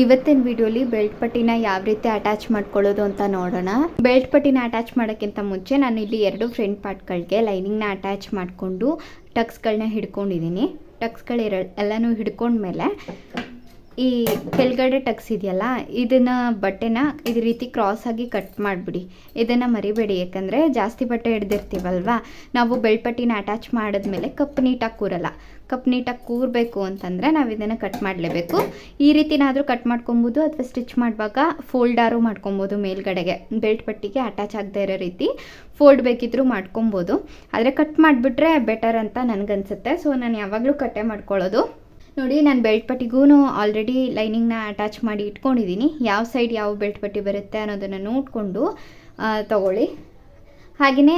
ಇವತ್ತಿನ ವಿಡಿಯೋಲಿ ಬೆಲ್ಟ್ ಪಟ್ಟಿನ ಯಾವ ರೀತಿ ಅಟ್ಯಾಚ್ ಮಾಡ್ಕೊಳ್ಳೋದು ಅಂತ ನೋಡೋಣ. ಬೆಲ್ಟ್ ಪಟ್ಟಿನ ಅಟ್ಯಾಚ್ ಮಾಡೋಕ್ಕಿಂತ ಮುಂಚೆ ನಾನು ಇಲ್ಲಿ ಎರಡು ಫ್ರಂಟ್ ಪಾರ್ಟ್ಗಳಿಗೆ ಲೈನಿಂಗ್ನ ಅಟ್ಯಾಚ್ ಮಾಡಿಕೊಂಡು ಟಕ್ಸ್ಗಳನ್ನ ಹಿಡ್ಕೊಂಡಿದ್ದೀನಿ. ಟಕ್ಸ್ಗಳು ಎಲ್ಲನೂ ಹಿಡ್ಕೊಂಡ್ಮೇಲೆ ಈ ಕೆಳಗಡೆ ಟಕ್ಸ್ ಇದೆಯಲ್ಲ ಇದನ್ನ ಬಟ್ಟೆನ ಇದ ರೀತಿ ಕ್ರಾಸ್ ಆಗಿ ಕಟ್ ಮಾಡಿಬಿಡಿ. ಇದನ್ನು ಮರಿಬೇಡಿ, ಯಾಕಂದ್ರೆ ಜಾಸ್ತಿ ಬಟ್ಟೆ ಹಿಡ್ದಿರ್ತೀವಲ್ವಾ? ನಾವು ಬೆಳ್ಪಟ್ಟಿನ ಅಟ್ಯಾಚ್ ಮಾಡಿದ್ಮೇಲೆ ಕಪ್ ನೀಟಾಗಿ ಕೂರಲ್ಲ. ಕಪ್ ನೀಟಾಗಿ ಕೂರಬೇಕು ಅಂತಂದರೆ ನಾವು ಇದನ್ನು ಕಟ್ ಮಾಡಲೇಬೇಕು. ಈ ರೀತಿನಾದರೂ ಕಟ್ ಮಾಡ್ಕೊಬೋದು ಅಥವಾ ಸ್ಟಿಚ್ ಮಾಡುವಾಗ ಫೋಲ್ಡಾರು ಮಾಡ್ಕೊಬೋದು ಮೇಲ್ಗಡೆಗೆ. ಬೆಲ್ಟ್ ಪಟ್ಟಿಗೆ ಅಟ್ಯಾಚ್ ಆಗದೆ ಇರೋ ರೀತಿ ಫೋಲ್ಡ್ ಬೇಕಿದ್ರೂ ಮಾಡ್ಕೊಬೋದು. ಆದರೆ ಕಟ್ ಮಾಡಿಬಿಟ್ರೆ ಬೆಟರ್ ಅಂತ ನನಗನ್ಸುತ್ತೆ. ಸೊ ನಾನು ಯಾವಾಗಲೂ ಕಟ್ಟೆ ಮಾಡ್ಕೊಳ್ಳೋದು. ನೋಡಿ, ನಾನು ಬೆಲ್ಟ್ ಪಟ್ಟಿಗೂ ಆಲ್ರೆಡಿ ಲೈನಿಂಗ್ನ ಅಟ್ಯಾಚ್ ಮಾಡಿ ಇಟ್ಕೊಂಡಿದ್ದೀನಿ ಯಾವ ಸೈಡ್ ಯಾವ ಬೆಲ್ಟ್ ಪಟ್ಟಿ ಬರುತ್ತೆ ಅನ್ನೋದನ್ನು ನೋಡಿಕೊಂಡು ತಗೊಳ್ಳಿ. ಹಾಗೆಯೇ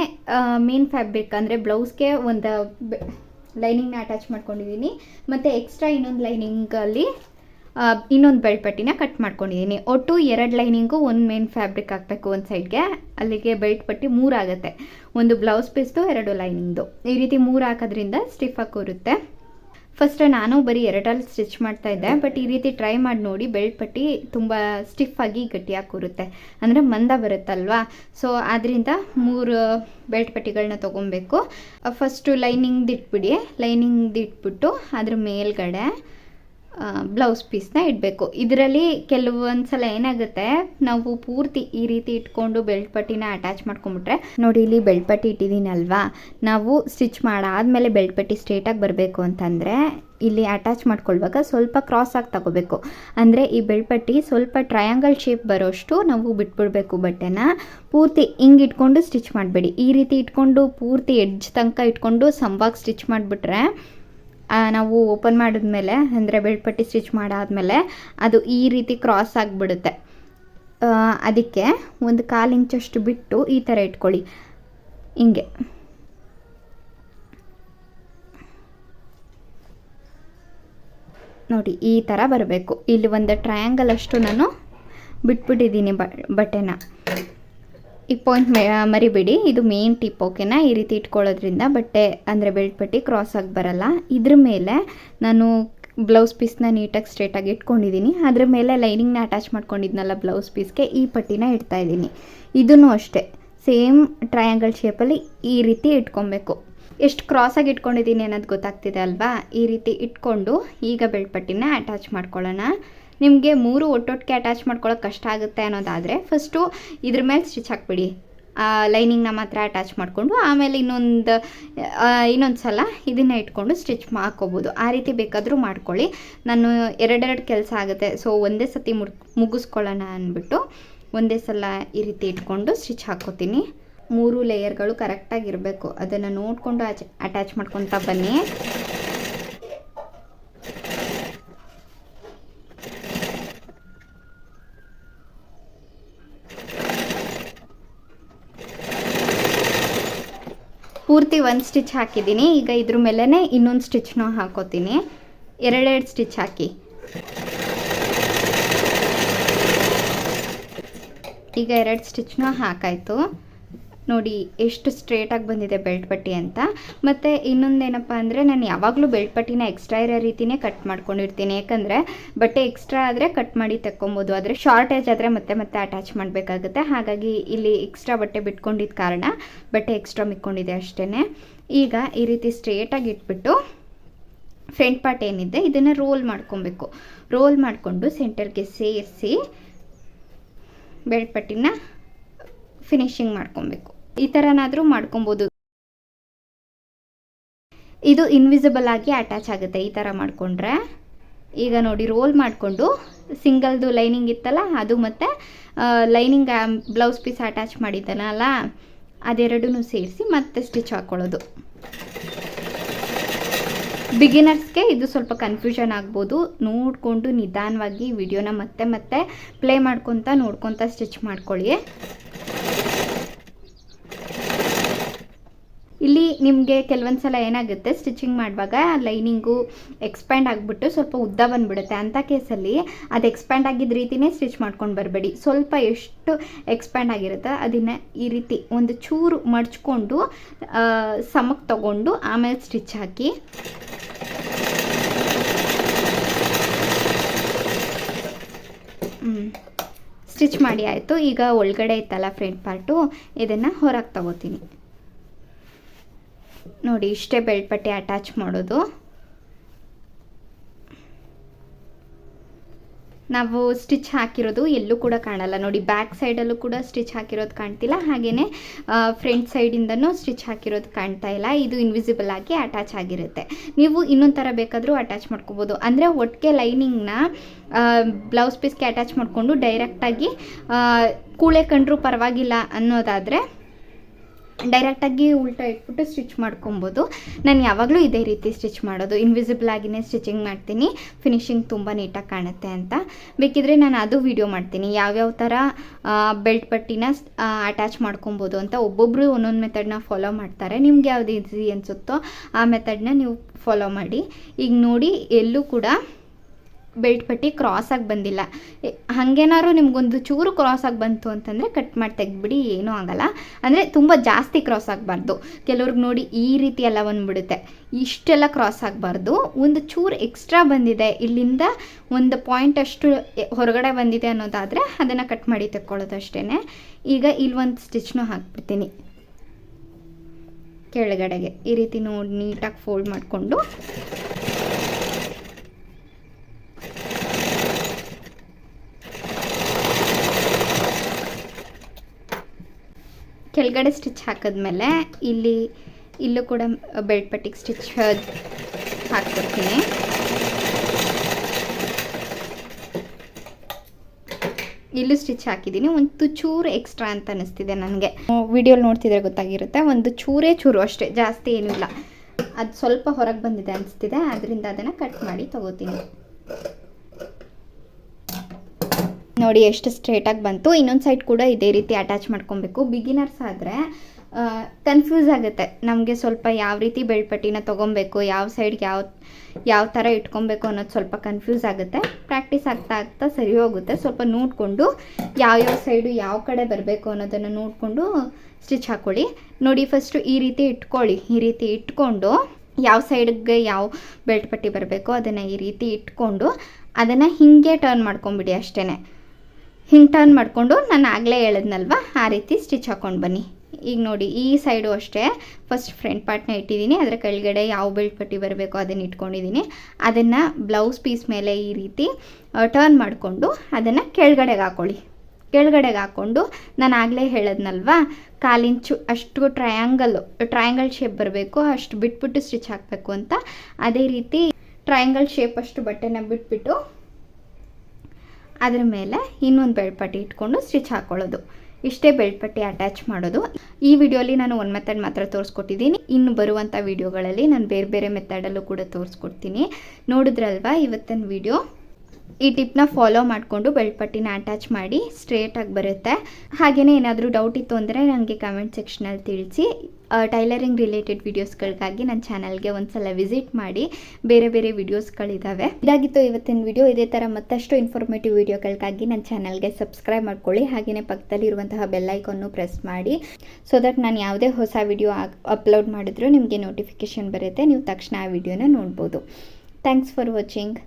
ಮೇನ್ ಫ್ಯಾಬ್ರಿಕ್ ಅಂದರೆ ಬ್ಲೌಸ್ಗೆ ಒಂದು ಲೈನಿಂಗ್ನ ಅಟ್ಯಾಚ್ ಮಾಡ್ಕೊಂಡಿದ್ದೀನಿ ಮತ್ತು ಎಕ್ಸ್ಟ್ರಾ ಇನ್ನೊಂದು ಲೈನಿಂಗಲ್ಲಿ ಇನ್ನೊಂದು ಬೆಲ್ಟ್ ಪಟ್ಟಿನ ಕಟ್ ಮಾಡ್ಕೊಂಡಿದ್ದೀನಿ ಒಟ್ಟು ಎರಡು ಲೈನಿಂಗು ಒಂದು ಮೇನ್ ಫ್ಯಾಬ್ರಿಕ್ ಹಾಕಬೇಕು ಒಂದು ಸೈಡ್ಗೆ ಅಲ್ಲಿಗೆ ಬೆಲ್ಟ್ ಪಟ್ಟಿ ಮೂರು ಆಗುತ್ತೆ. ಒಂದು ಬ್ಲೌಸ್ ಪೀಸ್ದು ಎರಡು ಲೈನಿಂಗ್ದು ಈ ರೀತಿ ಮೂರು ಹಾಕೋದ್ರಿಂದ ಸ್ಟಿಫ್ ಆಗಿ ಕೂರುತ್ತೆ. ಫಸ್ಟ್ ನಾನು ಬರೀ ಎರಡಲ್ಲಿ ಸ್ಟಿಚ್ ಮಾಡ್ತಾ ಇದ್ದೆ ಬಟ್ ಈ ರೀತಿ ಟ್ರೈ ಮಾಡಿ ನೋಡಿ ಬೆಲ್ಟ್ ಪಟ್ಟಿ ತುಂಬ ಆಗಿ ಗಟ್ಟಿಯಾಗಿ ಕೂರುತ್ತೆ. ಅಂದರೆ ಮಂದ ಬರುತ್ತಲ್ವಾ? ಸೊ ಆದ್ದರಿಂದ ಮೂರು ಬೆಲ್ಟ್ ಪಟ್ಟಿಗಳನ್ನ ತೊಗೊಬೇಕು. ಫಸ್ಟು ಲೈನಿಂಗ್ದು ಇಟ್ಬಿಡಿ. ಲೈನಿಂಗ್ದು ಇಟ್ಬಿಟ್ಟು ಅದ್ರ ಮೇಲ್ಗಡೆ ಬ್ಲೌಸ್ ಪೀಸ್ನ ಇಡಬೇಕು. ಇದರಲ್ಲಿ ಕೆಲವೊಂದು ಸಲ ಏನಾಗುತ್ತೆ, ನಾವು ಪೂರ್ತಿ ಈ ರೀತಿ ಇಟ್ಕೊಂಡು ಬೆಲ್ಟ್ ಪಟ್ಟಿನ ಅಟ್ಯಾಚ್ ಮಾಡ್ಕೊಂಬಿಟ್ರೆ, ನೋಡಿ ಇಲ್ಲಿ ಬೆಲ್ಟ್ ಪಟ್ಟಿ ಇಟ್ಟಿದ್ದೀನಲ್ವಾ? ನಾವು ಸ್ಟಿಚ್ ಮಾಡಾದಮೇಲೆ ಬೆಲ್ಟ್ ಪಟ್ಟಿ ಸ್ಟ್ರೇಟಾಗಿ ಬರಬೇಕು ಅಂತಂದರೆ, ಇಲ್ಲಿ ಅಟ್ಯಾಚ್ ಮಾಡ್ಕೊಳ್ವಾಗ ಸ್ವಲ್ಪ ಕ್ರಾಸ್ ಆಗಿ ತಗೋಬೇಕು. ಅಂದರೆ ಈ ಬೆಳ್ಪಟ್ಟಿ ಪಟ್ಟಿ ಸ್ವಲ್ಪ ಟ್ರಯಾಂಗಲ್ ಶೇಪ್ ಬರೋಷ್ಟು ನಾವು ಬಿಟ್ಬಿಡಬೇಕು ಬಟ್ಟೆನ. ಪೂರ್ತಿ ಹಿಂಗೆ ಇಟ್ಕೊಂಡು ಸ್ಟಿಚ್ ಮಾಡಬೇಡಿ. ಈ ರೀತಿ ಇಟ್ಕೊಂಡು ಪೂರ್ತಿ ಎಡ್ಜ್ ತನಕ ಇಟ್ಕೊಂಡು ಸಂವಾಗಿ ಸ್ಟಿಚ್ ಮಾಡಿಬಿಟ್ರೆ ನಾವು ಓಪನ್ ಮಾಡಿದ್ಮೇಲೆ, ಅಂದರೆ ಬೆಲ್ಟ್ ಪಟ್ಟಿ ಸ್ಟಿಚ್ ಮಾಡಾದಮೇಲೆ, ಅದು ಈ ರೀತಿ ಕ್ರಾಸ್ ಆಗಿಬಿಡುತ್ತೆ. ಅದಕ್ಕೆ ಒಂದು ಕಾಲು ಇಂಚಷ್ಟು ಬಿಟ್ಟು ಈ ಥರ ಇಟ್ಕೊಳ್ಳಿ. ಹಿಂಗೆ. ನೋಡಿ, ಈ ಥರ ಬರಬೇಕು. ಇಲ್ಲಿ ಒಂದು ಟ್ರಯಾಂಗಲ್ ಅಷ್ಟು ನಾನು ಬಿಟ್ಬಿಟ್ಟಿದ್ದೀನಿ ಬಟ್ಟೆನ. ಈ ಪಾಯಿಂಟ್ ಮರಿಬೇಡಿ. ಇದು ಮೇನ್ ಟಿಪ್ ಓಕೆನಾ ಈ ರೀತಿ ಇಟ್ಕೊಳ್ಳೋದ್ರಿಂದ ಬಟ್ಟೆ, ಅಂದರೆ ಬೆಲ್ಟ್ ಪಟ್ಟಿ ಕ್ರಾಸ್ ಆಗಿ ಬರಲ್ಲ. ಇದ್ರ ಮೇಲೆ ನಾನು ಬ್ಲೌಸ್ ಪೀಸ್ನ ನೀಟಾಗಿ ಸ್ಟ್ರೇಟಾಗಿ ಇಟ್ಕೊಂಡಿದ್ದೀನಿ ಅದ್ರ ಮೇಲೆ ಲೈನಿಂಗ್ನ ಅಟ್ಯಾಚ್ ಮಾಡ್ಕೊಂಡಿದ್ನಲ್ಲ ಬ್ಲೌಸ್ ಪೀಸ್ಗೆ ಈ ಪಟ್ಟಿನ ಇಡ್ತಾ ಇದ್ದೀನಿ ಇದನ್ನು ಅಷ್ಟೇ. ಸೇಮ್ ಟ್ರಯಾಂಗಲ್ ಶೇಪಲ್ಲಿ ಈ ರೀತಿ ಇಟ್ಕೊಬೇಕು. ಎಷ್ಟು ಕ್ರಾಸಾಗಿ ಇಟ್ಕೊಂಡಿದ್ದೀನಿ ಅನ್ನೋದು ಗೊತ್ತಾಗ್ತಿದೆ ಅಲ್ವಾ? ಈ ರೀತಿ ಇಟ್ಕೊಂಡು ಈಗ ಬೆಳ್ಪಟ್ಟಿನ ಪಟ್ಟಿನ ಅಟ್ಯಾಚ್ ಮಾಡ್ಕೊಳ್ಳೋಣ. ನಿಮಗೆ ಮೂರು ಒಟ್ಟೊಟ್ಟಿಗೆ ಅಟ್ಯಾಚ್ ಮಾಡ್ಕೊಳ್ಳೋಕೆ ಕಷ್ಟ ಆಗುತ್ತೆ ಅನ್ನೋದಾದರೆ ಫಸ್ಟು ಇದ್ರ ಮೇಲೆ ಸ್ಟಿಚ್ ಹಾಕ್ಬಿಡಿ. ಲೈನಿಂಗ್ನ ಮಾತ್ರ ಅಟ್ಯಾಚ್ ಮಾಡಿಕೊಂಡು ಆಮೇಲೆ ಇನ್ನೊಂದು ಇನ್ನೊಂದು ಸಲ ಇದನ್ನು ಇಟ್ಕೊಂಡು ಸ್ಟಿಚ್ ಹಾಕ್ಕೋಬೋದು. ಆ ರೀತಿ ಬೇಕಾದರೂ ಮಾಡ್ಕೊಳ್ಳಿ. ನಾನು ಎರಡೆರಡು ಕೆಲಸ ಆಗುತ್ತೆ. ಸೊ ಒಂದೇ ಸತಿ ಮುಗಿಸ್ಕೊಳ್ಳೋಣ ಅಂದ್ಬಿಟ್ಟು ಒಂದೇ ಸಲ ಈ ರೀತಿ ಇಟ್ಕೊಂಡು ಸ್ಟಿಚ್ ಹಾಕ್ಕೋತೀನಿ. ಮೂರು ಲೇಯರ್ಗಳು ಕರೆಕ್ಟಾಗಿರಬೇಕು ಅದನ್ನು ನೋಡಿಕೊಂಡು ಅಟ್ಯಾಚ್ ಮಾಡ್ಕೊತಾ ಬನ್ನಿ. ಪೂರ್ತಿ ಒಂದು ಸ್ಟಿಚ್ ಹಾಕಿದ್ದೀನಿ. ಈಗ ಇದ್ರ ಮೇಲೇ ಇನ್ನೊಂದು ಸ್ಟಿಚ್ನೂ ಹಾಕೋತೀನಿ. ಎರಡೆರಡು ಸ್ಟಿಚ್ ಹಾಕಿ. ಈಗ ಎರಡು ಸ್ಟಿಚ್ನೂ ಹಾಕಾಯಿತು. ನೋಡಿ, ಎಷ್ಟು ಸ್ಟ್ರೇಟಾಗಿ ಬಂದಿದೆ ಬೆಲ್ಟ್ ಪಟ್ಟಿ ಅಂತ. ಮತ್ತು ಇನ್ನೊಂದೇನಪ್ಪ ಅಂದರೆ ನಾನು ಯಾವಾಗಲೂ ಬೆಲ್ಟ್ ಪಟ್ಟಿನ ಎಕ್ಸ್ಟ್ರಾ ಇರೋ ರೀತಿಯೇ ಕಟ್ ಮಾಡ್ಕೊಂಡಿರ್ತೀನಿ. ಯಾಕಂದರೆ ಬಟ್ಟೆ ಎಕ್ಸ್ಟ್ರಾ ಆದರೆ ಕಟ್ ಮಾಡಿ ತಕ್ಕೊಬೋದು. ಆದರೆ ಶಾರ್ಟೇಜ್ ಆದರೆ ಮತ್ತೆ ಮತ್ತೆ ಅಟ್ಯಾಚ್ ಮಾಡಬೇಕಾಗುತ್ತೆ. ಹಾಗಾಗಿ ಇಲ್ಲಿ ಎಕ್ಸ್ಟ್ರಾ ಬಟ್ಟೆ ಬಿಟ್ಕೊಂಡಿದ್ದ ಕಾರಣ ಬಟ್ಟೆ ಎಕ್ಸ್ಟ್ರಾ ಮಿಕ್ಕೊಂಡಿದೆ ಅಷ್ಟೇ ಈಗ ಈ ರೀತಿ ಸ್ಟ್ರೇಟಾಗಿ ಇಟ್ಬಿಟ್ಟು ಫ್ರಂಟ್ ಪಾರ್ಟ್ ಏನಿದೆ, ಇದನ್ನು ರೋಲ್ ಮಾಡ್ಕೊಬೇಕು. ರೋಲ್ ಮಾಡಿಕೊಂಡು ಸೆಂಟರ್ಗೆ ಸೇರಿಸಿ ಬೆಳ್ಪಟ್ಟಿನ ಪಟ್ಟಿನ ಫಿನಿಶಿಂಗ್ ಮಾಡ್ಕೊಬೇಕು. ಈ ಥರನಾದರೂ ಮಾಡ್ಕೊಬೋದು. ಇದು ಇನ್ವಿಸಿಬಲ್ ಆಗಿ ಅಟ್ಯಾಚ್ ಆಗುತ್ತೆ ಈ ಥರ ಮಾಡಿಕೊಂಡ್ರೆ. ಈಗ ನೋಡಿ ರೋಲ್ ಮಾಡಿಕೊಂಡು ಸಿಂಗಲ್ದು ಲೈನಿಂಗ್ ಇತ್ತಲ್ಲ, ಅದು ಮತ್ತು ಲೈನಿಂಗ್ ಬ್ಲೌಸ್ ಪೀಸ್ ಅಟ್ಯಾಚ್ ಮಾಡಿದ್ದಾನಲ್ಲ ಅದೆರಡೂ ಸೇರಿಸಿ ಮತ್ತೆ ಸ್ಟಿಚ್ ಹಾಕ್ಕೊಳ್ಳೋದು ಬಿಗಿನರ್ಸ್ಗೆ ಇದು ಸ್ವಲ್ಪ ಕನ್ಫ್ಯೂಷನ್ ಆಗ್ಬೋದು. ನೋಡಿಕೊಂಡು ನಿಧಾನವಾಗಿ ವಿಡಿಯೋನ ಮತ್ತೆ ಮತ್ತೆ ಪ್ಲೇ ಮಾಡ್ಕೊತ ನೋಡ್ಕೊತ ಸ್ಟಿಚ್ ಮಾಡ್ಕೊಳ್ಳಿ ಇಲ್ಲಿ ನಿಮಗೆ ಕೆಲವೊಂದು ಸಲ ಏನಾಗುತ್ತೆ ಸ್ಟಿಚಿಂಗ್ ಮಾಡುವಾಗ ಲೈನಿಂಗು ಎಕ್ಸ್ಪ್ಯಾಂಡ್ ಆಗಿಬಿಟ್ಟು ಸ್ವಲ್ಪ ಉದ್ದ ಬಂದ್ಬಿಡುತ್ತೆ. ಅಂಥ ಕೇಸಲ್ಲಿ ಅದು ಎಕ್ಸ್ಪ್ಯಾಂಡ್ ಆಗಿದ್ದ ರೀತಿಯೇ ಸ್ಟಿಚ್ ಮಾಡ್ಕೊಂಡು ಬರಬೇಡಿ. ಸ್ವಲ್ಪ ಎಷ್ಟು ಎಕ್ಸ್ಪ್ಯಾಂಡ್ ಆಗಿರುತ್ತೆ ಅದನ್ನು ಈ ರೀತಿ ಒಂದು ಚೂರು ಮಡ್ಚ್ಕೊಂಡು ಸಮಕ್ಕೆ ತಗೊಂಡು ಆಮೇಲೆ ಸ್ಟಿಚ್ ಹಾಕಿ. ಸ್ಟಿಚ್ ಮಾಡಿ ಆಯಿತು. ಈಗ ಒಳಗಡೆ ಇತ್ತಲ್ಲ ಫ್ರಂಟ್ ಪಾರ್ಟು ಇದನ್ನು ಹೊರಗೆ ತಗೋತೀನಿ. ನೋಡಿ, ಇಷ್ಟೇ ಬೆಳ್ಪಟ್ಟೆ ಪಟ್ಟಿ ಅಟ್ಯಾಚ್ ಮಾಡೋದು. ನಾವು ಸ್ಟಿಚ್ ಹಾಕಿರೋದು ಎಲ್ಲೂ ಕೂಡ ಕಾಣಲ್ಲ. ನೋಡಿ ಬ್ಯಾಕ್ ಸೈಡಲ್ಲೂ ಕೂಡ ಸ್ಟಿಚ್ ಹಾಕಿರೋದು ಕಾಣ್ತಿಲ್ಲ. ಹಾಗೆಯೇ ಫ್ರಂಟ್ ಸೈಡಿಂದನೂ ಸ್ಟಿಚ್ ಹಾಕಿರೋದು ಕಾಣ್ತಾ ಇಲ್ಲ. ಇದು ಇನ್ವಿಸಿಬಲ್ ಆಗಿ ಅಟ್ಯಾಚ್ ಆಗಿರುತ್ತೆ. ನೀವು ಇನ್ನೊಂದು ಥರ ಬೇಕಾದರೂ ಅಟ್ಯಾಚ್ ಮಾಡ್ಕೋಬೋದು. ಅಂದರೆ ಒಟ್ಟಿಗೆ ಲೈನಿಂಗ್ನ ಬ್ಲೌಸ್ ಪೀಸ್ಗೆ ಅಟ್ಯಾಚ್ ಮಾಡಿಕೊಂಡು ಡೈರೆಕ್ಟಾಗಿ ಕೂಳೆ ಕಂಡ್ರೂ ಪರವಾಗಿಲ್ಲ ಅನ್ನೋದಾದರೆ ಡೈರೆಕ್ಟಾಗಿ ಉಲ್ಟಾ ಇಟ್ಬಿಟ್ಟು ಸ್ಟಿಚ್ ಮಾಡ್ಕೊಬೋದು. ನಾನು ಯಾವಾಗಲೂ ಇದೇ ರೀತಿ ಸ್ಟಿಚ್ ಮಾಡೋದು. ಇನ್ವಿಸಿಬಲ್ ಆಗಿನೇ ಸ್ಟಿಚಿಂಗ್ ಮಾಡ್ತೀನಿ. ಫಿನಿಶಿಂಗ್ ತುಂಬ ನೀಟಾಗಿ ಕಾಣುತ್ತೆ ಅಂತ. ಬೇಕಿದ್ರೆ ನಾನು ಅದು ವಿಡಿಯೋ ಮಾಡ್ತೀನಿ. ಯಾವ್ಯಾವ ಥರ ಬೆಲ್ಟ್ ಪಟ್ಟಿನ ಅಟ್ಯಾಚ್ ಮಾಡ್ಕೊಬೋದು ಅಂತ ಒಬ್ಬೊಬ್ಬರು ಒಂದೊಂದು ಮೆಥಡ್ನ ಫಾಲೋ ಮಾಡ್ತಾರೆ. ನಿಮ್ಗೆ ಯಾವ್ದು ಈಸಿ ಅನಿಸುತ್ತೋ ಆ ಮೆಥಡ್ನ ನೀವು ಫಾಲೋ ಮಾಡಿ. ಈಗ ನೋಡಿ, ಎಲ್ಲೂ ಕೂಡ ಬೆಲ್ಟ್ ಪಟ್ಟಿ ಕ್ರಾಸಾಗಿ ಬಂದಿಲ್ಲ. ಎ- ಹಾಗೇನಾದ್ರು ನಿಮ್ಗೊಂದು ಚೂರು ಕ್ರಾಸಾಗಿ ಬಂತು ಅಂತಂದರೆ ಕಟ್ ಮಾಡಿ ತೆಗ್ದುಬಿಡಿ, ಏನೂ ಆಗಲ್ಲ. ಅಂದರೆ ತುಂಬ ಜಾಸ್ತಿ ಕ್ರಾಸ್ ಆಗಬಾರ್ದು. ಕೆಲವ್ರಿಗೆ ನೋಡಿ ಈ ರೀತಿ ಎಲ್ಲ ಬಂದ್ಬಿಡುತ್ತೆ. ಇಷ್ಟೆಲ್ಲ ಕ್ರಾಸ್ ಆಗಬಾರ್ದು. ಒಂದು ಚೂರು ಎಕ್ಸ್ಟ್ರಾ ಬಂದಿದೆ. ಇಲ್ಲಿಂದ ಒಂದು ಪಾಯಿಂಟ್ ಅಷ್ಟು ಹೊರಗಡೆ ಬಂದಿದೆ ಅನ್ನೋದಾದರೆ ಅದನ್ನು ಕಟ್ ಮಾಡಿ ತೆಕ್ಕೊಳ್ಳೋದು ಅಷ್ಟೇ ಈಗ ಇಲ್ಲಿ ಒಂದು ಸ್ಟಿಚ್ನೂ ಹಾಕ್ಬಿಡ್ತೀನಿ. ಕೆಳಗಡೆಗೆ ಈ ರೀತಿ ನೋಡಿ, ನೀಟಾಗಿ ಫೋಲ್ಡ್ ಮಾಡಿಕೊಂಡು. ಕೆಳಗಡೆ ಸ್ಟಿಚ್ ಹಾಕಿದ್ಮೇಲೆ ಇಲ್ಲಿ, ಇಲ್ಲೂ ಕೂಡ ಬೆಲ್ಟ್ ಪಟ್ಟಿಗೆ ಸ್ಟಿಚ್ ಹಾಕ್ಕೊಡ್ತೀನಿ. ಇಲ್ಲೂ ಸ್ಟಿಚ್ ಹಾಕಿದ್ದೀನಿ. ಒಂದು ಚೂರು ಎಕ್ಸ್ಟ್ರಾ ಅಂತ ಅನಿಸ್ತಿದೆ ನನಗೆ. ವಿಡಿಯೋಲಿ ನೋಡ್ತಿದ್ರೆ ಗೊತ್ತಾಗಿರುತ್ತೆ. ಒಂದು ಚೂರೇ ಚೂರು ಅಷ್ಟೇ, ಜಾಸ್ತಿ ಏನೂ ಇಲ್ಲ. ಅದು ಸ್ವಲ್ಪ ಹೊರಗೆ ಬಂದಿದೆ ಅನಿಸ್ತಿದೆ. ಅದರಿಂದ ಅದನ್ನು ಕಟ್ ಮಾಡಿ ತಗೋತೀನಿ. ನೋಡಿ, ಎಷ್ಟು ಸ್ಟ್ರೇಟಾಗಿ ಬಂತು. ಇನ್ನೊಂದು ಸೈಡ್ ಕೂಡ ಇದೇ ರೀತಿ ಅಟ್ಯಾಚ್ ಮಾಡ್ಕೊಬೇಕು. ಬಿಗಿನರ್ಸ್ ಆದರೆ ಕನ್ಫ್ಯೂಸ್ ಆಗುತ್ತೆ. ನಮಗೆ ಸ್ವಲ್ಪ ಯಾವ ರೀತಿ ಬೆಳ್ಪಟ್ಟಿನ ತೊಗೊಬೇಕು, ಯಾವ ಸೈಡ್ಗೆ ಯಾವ ಯಾವ ಥರ ಇಟ್ಕೊಬೇಕು ಅನ್ನೋದು ಸ್ವಲ್ಪ ಕನ್ಫ್ಯೂಸ್ ಆಗುತ್ತೆ. ಪ್ರಾಕ್ಟೀಸ್ ಆಗ್ತಾ ಆಗ್ತಾ ಸರಿ ಹೋಗುತ್ತೆ. ಸ್ವಲ್ಪ ನೋಡಿಕೊಂಡು ಯಾವ್ಯಾವ ಸೈಡು ಯಾವ ಕಡೆ ಬರಬೇಕು ಅನ್ನೋದನ್ನು ನೋಡಿಕೊಂಡು ಸ್ಟಿಚ್ ಹಾಕ್ಕೊಳ್ಳಿ ನೋಡಿ ಫಸ್ಟು ಈ ರೀತಿ ಇಟ್ಕೊಳ್ಳಿ. ಈ ರೀತಿ ಇಟ್ಕೊಂಡು ಯಾವ ಸೈಡ್ಗೆ ಯಾವ ಬೆಲ್ಟ್ ಪಟ್ಟಿ ಬರಬೇಕು ಅದನ್ನು ಈ ರೀತಿ ಇಟ್ಕೊಂಡು ಅದನ್ನು ಹೀಗೆ ಟರ್ನ್ ಮಾಡ್ಕೊಂಬಿಡಿ ಅಷ್ಟೇ ಹಿಂಗೆ ಟರ್ನ್ ಮಾಡಿಕೊಂಡು ನಾನು ಆಗಲೇ ಹೇಳಿದ್ನಲ್ವ? ಆ ರೀತಿ ಸ್ಟಿಚ್ ಹಾಕ್ಕೊಂಡು ಬನ್ನಿ. ಈಗ ನೋಡಿ, ಈ ಸೈಡು ಅಷ್ಟೇ. ಫಸ್ಟ್ ಫ್ರಂಟ್ ಪಾರ್ಟ್ನ ಇಟ್ಟಿದ್ದೀನಿ ಅದರ ಕೆಳಗಡೆ ಯಾವ ಬೆಲ್ಟ್ ಪಟ್ಟಿ ಬರಬೇಕು ಅದನ್ನು ಇಟ್ಕೊಂಡಿದ್ದೀನಿ ಅದನ್ನು ಬ್ಲೌಸ್ ಪೀಸ್ ಮೇಲೆ ಈ ರೀತಿ ಟರ್ನ್ ಮಾಡಿಕೊಂಡು ಅದನ್ನು ಕೆಳಗಡೆಗೆ ಹಾಕ್ಕೊಳ್ಳಿ ಕೆಳಗಡೆಗೆ ಹಾಕ್ಕೊಂಡು ನಾನು ಆಗಲೇ ಹೇಳದ್ನಲ್ವಾ? ಕಾಲಿಂಚು ಅಷ್ಟು ಟ್ರಯಾಂಗಲ್ಲು ಟ್ರಯಾಂಗಲ್ ಶೇಪ್ ಬರಬೇಕು, ಅಷ್ಟು ಬಿಟ್ಬಿಟ್ಟು ಸ್ಟಿಚ್ ಹಾಕಬೇಕು ಅಂತ. ಅದೇ ರೀತಿ ಟ್ರಯಾಂಗಲ್ ಶೇಪ್ ಅಷ್ಟು ಬಟ್ಟೆನ ಬಿಟ್ಬಿಟ್ಟು ಅದ್ರ ಮೇಲೆ ಇನ್ನೊಂದು ಬೆಳ್ಪಟ್ಟಿ ಪಟ್ಟಿ ಇಟ್ಕೊಂಡು ಸ್ಟಿಚ್ ಹಾಕ್ಕೊಳ್ಳೋದು ಇಷ್ಟೇ ಬೆಳ್ಪಟ್ಟಿ ಪಟ್ಟಿ ಅಟ್ಯಾಚ್ ಮಾಡೋದು. ಈ ವಿಡಿಯೋಲಿ ನಾನು ಒಂದು ಮೆಥಡ್ ಮಾತ್ರ ತೋರಿಸ್ಕೊಟ್ಟಿದ್ದೀನಿ. ಇನ್ನು ಬರುವಂಥ ವಿಡಿಯೋಗಳಲ್ಲಿ ನಾನು ಬೇರೆ ಬೇರೆ ಮೆಥಡಲ್ಲೂ ಕೂಡ ತೋರಿಸ್ಕೊಡ್ತೀನಿ. ನೋಡಿದ್ರಲ್ವಾ ಇವತ್ತಿನ ವಿಡಿಯೋ? ಈ ಟಿಪ್ನ ಫಾಲೋ ಮಾಡಿಕೊಂಡು ಬೆಳ್ಪಟ್ಟಿನ ಪಟ್ಟಿನ ಅಟ್ಯಾಚ್ ಮಾಡಿ ಸ್ಟ್ರೇಟಾಗಿ ಬರುತ್ತೆ. ಹಾಗೆಯೇ ಏನಾದರೂ ಡೌಟ್ ಇತ್ತು ಅಂದರೆ ನನಗೆ ಕಮೆಂಟ್ ಸೆಕ್ಷನಲ್ಲಿ ತಿಳಿಸಿ. ಟೈಲರಿಂಗ್ ರಿಲೇಟೆಡ್ ವಿಡಿಯೋಸ್ಗಳಿಗಾಗಿ ನನ್ನ ಚಾನಲ್ಗೆ ಒಂದ್ಸಲ ವಿಸಿಟ್ ಮಾಡಿ ಬೇರೆ ಬೇರೆ ವಿಡಿಯೋಸ್ಗಳಿದ್ದಾವೆ ಇದಾಗಿತ್ತು ಇವತ್ತಿನ ವಿಡಿಯೋ ಇದೇ ಥರ ಮತ್ತಷ್ಟು ಇನ್ಫಾರ್ಮೇಟಿವ್ ವಿಡಿಯೋಗಳಿಗಾಗಿ ನನ್ನ ಚಾನಲ್ಗೆ ಸಬ್ಸ್ಕ್ರೈಬ್ ಮಾಡ್ಕೊಳ್ಳಿ. ಹಾಗೆಯೇ ಪಕ್ಕದಲ್ಲಿರುವಂತಹ ಬೆಲ್ಲೈಕನ್ನು ಪ್ರೆಸ್ ಮಾಡಿ. ಸೊ ದಟ್ ನಾನು ಯಾವುದೇ ಹೊಸ ವಿಡಿಯೋ ಅಪ್ಲೋಡ್ ಮಾಡಿದ್ರು ನಿಮಗೆ ನೋಟಿಫಿಕೇಷನ್ ಬರುತ್ತೆ. ನೀವು ತಕ್ಷಣ ಆ ವಿಡಿಯೋನ ನೋಡ್ಬೋದು. Thanks for watching